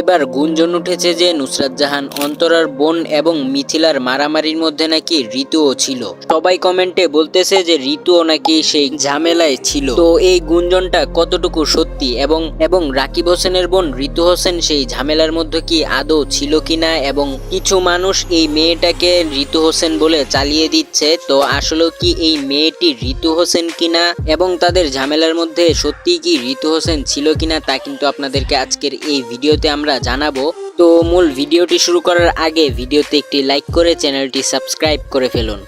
এবার গুঞ্জন উঠেছে যে নুসরাত জাহান অন্তরার বোন এবং মিথিলার মারামারির মধ্যে নাকি ঋতুও ছিল। সবাই কমেন্টে বলতেছে যে ঋতুও নাকি সেই ঝামেলায় ছিল। তো এই গুঞ্জনটা কতটুকু সত্যি এবং এবং রাকিব হোসেনের বোন ঋতু হোসেন সেই ঝামেলার মধ্যে কি আদৌ ছিল কিনা এবং কিছু মানুষ এই মেয়েটাকে ঋতু হোসেন বলে চালিয়ে দিচ্ছে, তো আসলে কি এই মেয়েটি ঋতু হোসেন কিনা এবং তাদের ঝামেলার মধ্যে সত্যি কি ঋতু হোসেন ছিল কিনা তা কিন্তু আপনাদেরকে আজকের এই ভিডিওতে আমরা জানাব। তো মূল ভিডিওটি শুরু করার আগে ভিডিওতে একটি লাইক করে চ্যানেলটি সাবস্ক্রাইব করে ফেলুন।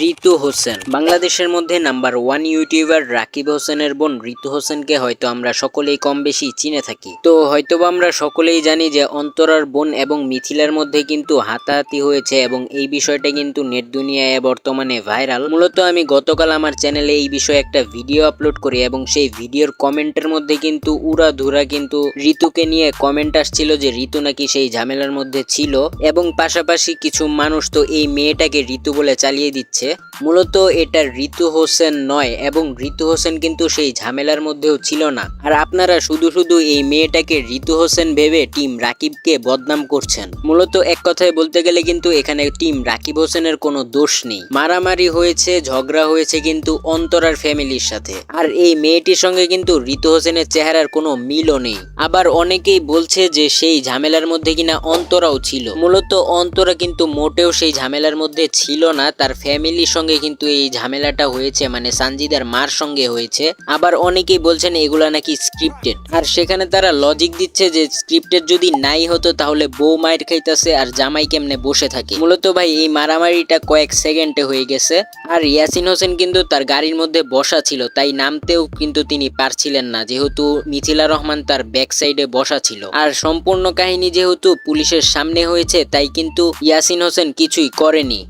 ঋতু হোসেন। বাংলাদেশের মধ্যে নাম্বার ওয়ান ইউটিউবার রাকিব হোসেনের বোন ঋতু হোসেনকে হয়তো আমরা সকলেই কম বেশি চিনে থাকি। তো হয়তোবা আমরা সকলেই জানি যে অন্তরার বোন এবং মিথিলার মধ্যে কিন্তু হাতাহাতি হয়েছে এবং এই বিষয়টা কিন্তু নেট দুনিয়ায় বর্তমানে ভাইরাল। মূলত আমি গতকাল আমার চ্যানেলে এই বিষয়ে একটা ভিডিও আপলোড করি এবং সেই ভিডিওর কমেন্টের মধ্যে কিন্তু উড়া ধুরা কিন্তু ঋতুকে নিয়ে কমেন্ট আসছিল যে ঋতু নাকি সেই ঝামেলার মধ্যে ছিল। এবং পাশাপাশি কিছু মানুষ তো এই মেয়েটাকে ঋতু বলে চালিয়ে দিচ্ছে। মূলত এটা ঋতু হোসেন নয় এবং ঋতু হোসেন কিন্তু সেই ঝামেলার মধ্যেও ছিল না। আর আপনারা শুধু শুধু এই মেয়েটাকে ঋতু হোসেন ভেবে টিম রাকিবকে বদনাম করছেন। মূলত এক কথায় বলতে গেলে কিন্তু এখানে টিম রাকিব হোসেনের কোনো দোষ নেই। মারামারি হয়েছে, ঝগড়া হয়েছে কিন্তু অন্তরার ফ্যামিলির সাথে। আর এই মেয়েটির সঙ্গে কিন্তু ঋতু হোসেনের চেহারার কোনো মিলও নেই। আবার অনেকেই বলছে যে সেই ঝামেলার মধ্যে কিনা অন্তরাও ছিল। মূলত অন্তরা কিন্তু মোটেও সেই ঝামেলার মধ্যে ছিল না, তার ফ্যামিলির সঙ্গে কিন্তু এই ঝামেলাটা হয়েছে মানে সানজিদার মার সঙ্গে হয়েছে। আবার অনেকেই বলছেন এগুলা নাকি স্ক্রিপ্টেড আর সেখানে তারা লজিক দিচ্ছে যে স্ক্রিপ্টেড যদি নাই হতো তাহলে বউ মায়ের খাইতেছে আর জামাই কেমনে বসে থাকে। মূলত ভাই, এই মারামারিটা কয়েক সেকেন্ডে হয়ে গেছে। আর ইয়াসিন হোসেন কিন্তু তার গাড়ির মধ্যে বসা ছিল, তাই নামতেও কিন্তু তিনি পারছিলেন না, যেহেতু মিথিলা রহমান তার ব্যাক সাইডে বসা ছিল। আর সম্পূর্ণ কাহিনী যেহেতু পুলিশের সামনে হয়েছে, তাই কিন্তু ইয়াসিন হোসেন কিছুই করেনি।